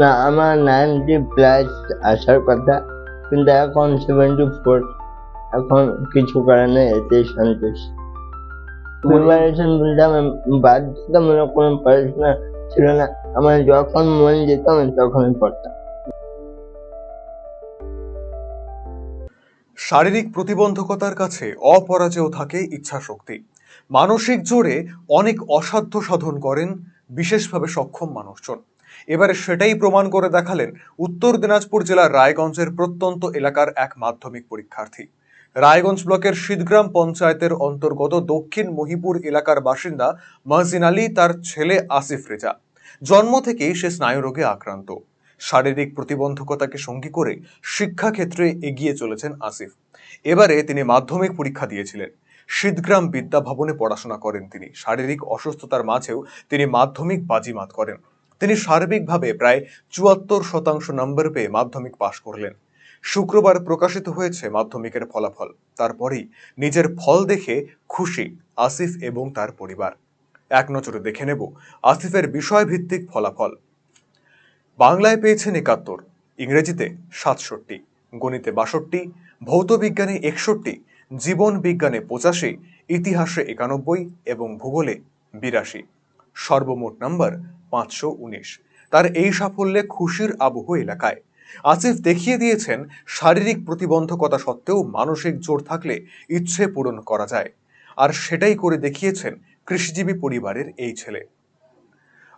না, আমার ninety plus আসার কথা, কিন্তু এখন সেভেন্টি ফোর এখন কিছু কারণে এতে সন্তুষ্ট। প্রিপারেশন বলতে আমার বাধ্যতামূলক কোনো পড়াশোনা ছিল না, আমার যখন মন যেত আমি তখনই পড়তাম। শারীরিক প্রতিবন্ধকতার কাছে অপরাজেয় থাকে ইচ্ছাশক্তি। মানসিক জোরে অনেক অসাধ্য সাধন করেন, বিশেষভাবে সক্ষম মানুষজন। এবারে সেটাই প্রমাণ করে দেখালেন উত্তর দিনাজপুর জেলার রায়গঞ্জের প্রত্যন্ত এলাকার এক মাধ্যমিক পরীক্ষার্থী। রায়গঞ্জ ব্লকের শীতগ্রাম পঞ্চায়েতের অন্তর্গত দক্ষিণ মহিপুর এলাকার বাসিন্দা মহসিন আলী তার ছেলে আসিফ রেজা। জন্ম থেকেই সে স্নায়ুরোগে আক্রান্ত। শারীরিক প্রতিবন্ধকতাকে সঙ্গী করে শিক্ষাক্ষেত্রে এগিয়ে চলেছেন আসিফ। এবারে তিনি মাধ্যমিক পরীক্ষা দিয়েছিলেন। শীতগ্রাম বিদ্যা ভবনে পড়াশোনা করেন তিনি। শারীরিক অসুস্থতার মাঝেও তিনি মাধ্যমিক বাজিমাত করেন। তিনি সার্বিকভাবে প্রায় চুয়াত্তর শতাংশ নম্বর পেয়ে মাধ্যমিক পাশ করলেন। শুক্রবার প্রকাশিত হয়েছে মাধ্যমিকের ফলাফল। তারপরেই নিজের ফল দেখে খুশি আসিফ এবং তার পরিবার। এক নজরে দেখে নেব আসিফের বিষয়ভিত্তিক ফলাফল। বাংলায় পেয়েছেন একাত্তর, ইংরেজিতে সাতষট্টি, গণিতে বাষট্টি ভৌতবিজ্ঞানে একষট্টি, জীবন বিজ্ঞানে পঁচাশি, ইতিহাসে একানব্বই এবং ভূগোলে বিরাশি। সর্বমোট নম্বর পাঁচশো উনিশ। তার এই সাফল্যে খুশির আবহ এলাকায়। আসিফ দেখিয়ে দিয়েছেন, শারীরিক প্রতিবন্ধকতা সত্ত্বেও মানসিক জোর থাকলে ইচ্ছে পূরণ করা যায়। আর সেটাই করে দেখিয়েছেন কৃষিজীবী পরিবারের এই ছেলে।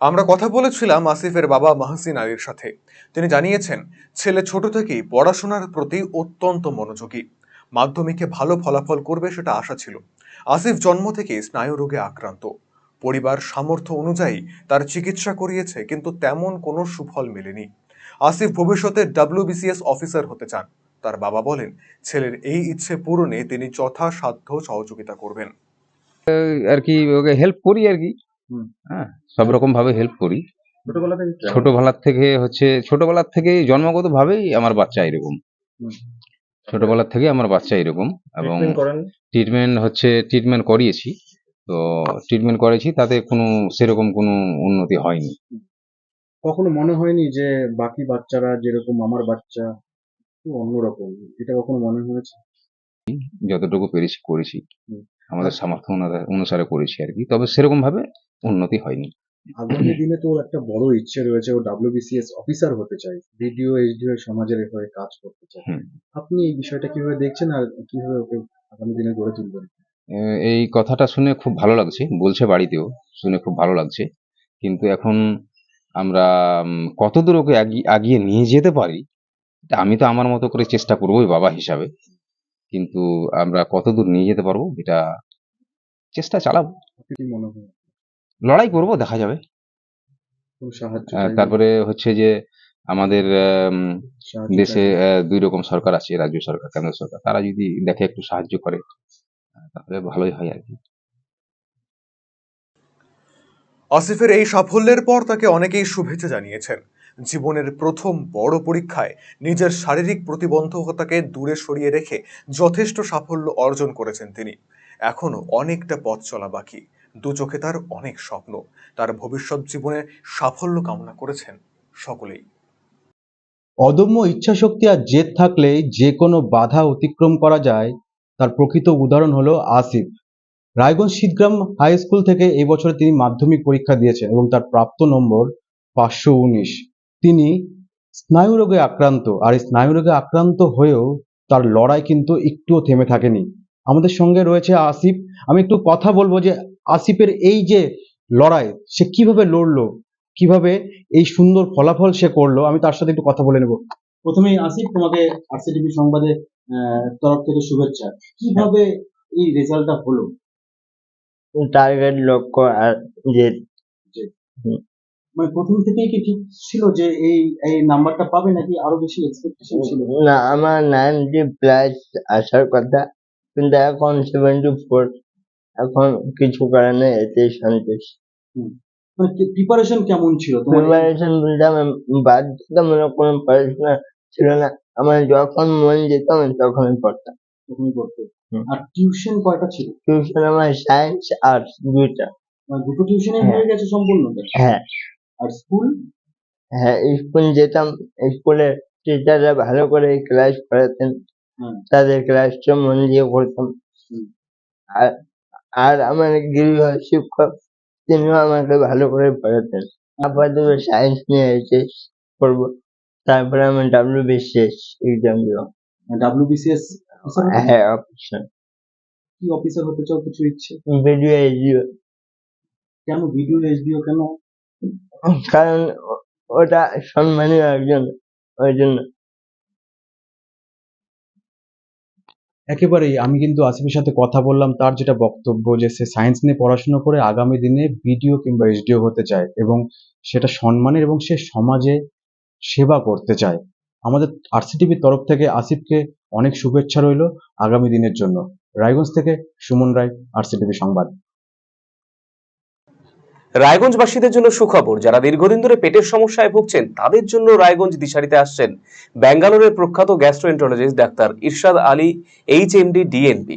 আমরা কথা বলেছিলাম আসিফের বাবা মাহসিন আলীর সাথে। তিনি জানিয়েছেন, ছেলে ছোট থেকেই পড়াশোনার প্রতি অত্যন্ত মনোযোগী। মাধ্যমিকে ভালো ফলাফল করবে সেটা আশা ছিল। আসিফ জন্ম থেকে স্নায়ু রোগে আক্রান্ত। পরিবার সামর্থ্য অনুযায়ী তার চিকিৎসা করিয়েছে কিন্তু তেমন কোনো সুফল মেলেনি। আসিফ ভবিষ্যতে ডাব্লিউবিসিএস অফিসার হতে চান। তার বাবা বলেন ছেলের এই ইচ্ছে পূরণে তিনি যথাসাধ্য সহযোগিতা করবেন। আর কি ওকে হেল্প করি আর কি। হ্যাঁ সব রকম ভাবে হেল্প করি। ছোটবেলা থেকে ছোটবেলার থেকে হচ্ছে ছোটবেলার থেকে জন্মগত ভাবেই আমার বাচ্চা এরকম। ছোটবেলার থেকে আমার বাচ্চা এরকম এবং ট্রিটমেন্ট হচ্ছে ট্রিটমেন্ট করিয়েছি। তো ট্রিটমেন্ট করেছি তাতে কোনো সেরকম কোনো উন্নতি হয়নি। কখনো মনে হয়নি যে বাকি বাচ্চারা যেরকম আমার বাচ্চা একটু অন্যরকম? এটা কখনো মনে হয়েছে? যতটুকু পেরেছি করেছি। আমাদের সামর্থ্য অনুসারে করেছি আর কি। তবে সেরকম ভাবে উন্নতি হয়নি। আগামী দিনে তো একটা বড় ইচ্ছে রয়েছে ও ডাব্লিউবিসিএস অফিসার হতে চায় ভিডিও এইচডিও সমাজের হয়ে কাজ করতে চায় হুম। আপনি এই বিষয়টা কীভাবে দেখছেন আর কীভাবে ওকে আগামী দিনে গড়ে তুলবেন? এ- এই কথাটা শুনে খুব ভালো লাগছে বলছে বাড়িতেও শুনে খুব ভালো লাগছে। কিন্তু এখন আমরা উম, কতদূর ওকে আগি- আগিয়ে নিয়ে যেতে পারি এটা আমি তো আমার মতো করে চেষ্টা করবোই বাবা হিসাবে। কিন্তু আমরা কতদূর নিয়ে যেতে পারব এটা চেষ্টা চালাবো। কি মনে হয় লড়াই করব দেখা যাবে। কোনো সাহায্য আহ, চাইবেন? তারপরে হচ্ছে যে আমাদের আম, সাহায্য দেশে চাইবেন? দুই রকম সরকার আছে রাজ্য সরকার কেন্দ্র সরকার। তারা যদি দেখে একটু সাহায্য করে। তাহলে ভালোই হয় আর কি। আসিফের এই সাফল্যের পর তাকে অনেকেই শুভেচ্ছা জানিয়েছেন। জীবনের প্রথম বড় পরীক্ষায় নিজের শারীরিক প্রতিবন্ধকতাকে দূরে সরিয়ে রেখে যথেষ্ট সাফল্য অর্জন করেছেন তিনি। এখনও অনেকটা পথ চলা বাকি। দু চোখে তার অনেক স্বপ্ন। তার ভবিষ্যৎ জীবনে সাফল্য কামনা করেছেন সকলেই। অদম্য ইচ্ছাশক্তি আর জেদ থাকলে যে কোনো বাধা অতিক্রম করা যায় তার প্রকৃত উদাহরণ হলো আসিফ। রায়গঞ্জ শীতগ্রাম হাই স্কুল থেকে এই বছরে তিনি মাধ্যমিক পরীক্ষা দিয়েছেন এবং তার প্রাপ্ত নম্বর পাঁচশো উনিশ। তিনি স্নায়ুরোগে আক্রান্ত, আর এই স্নায়ুরোগে আক্রান্ত হয়েও তার লড়াই কিন্তু একটুও থেমে থাকেনি। আমাদের সঙ্গে রয়েছে আসিফ। আমি একটু কথা বলব যে আসিফের এই যে লড়াই, সে কীভাবে লড়লো, কীভাবে এই সুন্দর ফলাফল সে করল, আমি তার সাথে একটু কথা বলে নেব। প্রথমেই আসিফ, তোমাকে আরসিটিভি সংবাদে তরফ থেকে শুভেচ্ছা। কীভাবে এই রেজাল্টটা হলো? টার্গেট লক্ষ্য আর যে মানে প্রথম থেকেই কি ঠিক ছিল যে এই এই নাম্বারটা পাবে নাকি আরও বেশি এক্সপেকটেশন ছিল? না আমার নাইনটি প্লাস আসার কথা কিন্তু এখন সেভেন্টি ফোর এখন কিছু কারণে এতে সন্তুষ্ট। মানে প্রিপারেশন কেমন ছিল? প্রিপারেশন বলতে আমার বাধ্যতামূলক কোনো পড়াশোনা ছিল না। আমার যখন মন যেত আমি তখনই পড়তাম হুম। আর টিউশন কয়টা ছিল? টিউশন আমার সায়েন্স আর্টস দুইটা। মানে দুটো টিউশনে হ্যাঁ। হয়ে গেছে সম্পূর্ণ? হ্যাঁ। আর স্কুল? হ্যাঁ স্কুল যেতাম স্কুলের টিচাররা ভালো করে ক্লাস করাতেন। হুম। তাদের ক্লাসটা মন দিয়ে পড়তাম। হুম। আর আর আমার গৃহ শিক্ষক তিনিও আমাকে ভালো করে পড়াতেন। আপাতত সায়েন্স নিয়ে এইচএস করব তারপরে আমার ডাব্লিউ বিসিএস এক্সাম দিব ডাব্লিউবিসিএস হ্যাঁ অপশন কি অফিসার হতে চাও কিছু ইচ্ছে? ভিডিও এইচডিও কেন ভিডিও এইচডিও কেন? কারণ ওটা সম্মানীয় একজন ওই জন্য। একেবারেই আমি কিন্তু আসিফের সাথে কথা বললাম তার যেটা বক্তব্য যে সে সায়েন্স নিয়ে পড়াশোনা করে আগামী দিনে বিডিও কিংবা এসডিও হতে চায় এবং সেটা সম্মানের এবং সে সমাজে সেবা করতে চায়। আমাদের আরসিটিভির তরফ থেকে আসিফকে অনেক শুভেচ্ছা রইল আগামী দিনের জন্য। রায়গঞ্জ থেকে সুমন রায়, আরসিটিভি সংবাদ। রায়গঞ্জবাসীদের জন্য সুখবর, যারা দীর্ঘদিন ধরে পেটের সমস্যায় ভুগছেন, তাদের জন্য রায়গঞ্জ দিশারিতে আসছেন ব্যাঙ্গালোরের প্রখ্যাত গ্যাস্ট্রোএন্টারোলজিস্ট ডাক্তার ইরশাদ আলী এইচ এমডি ডিএনবি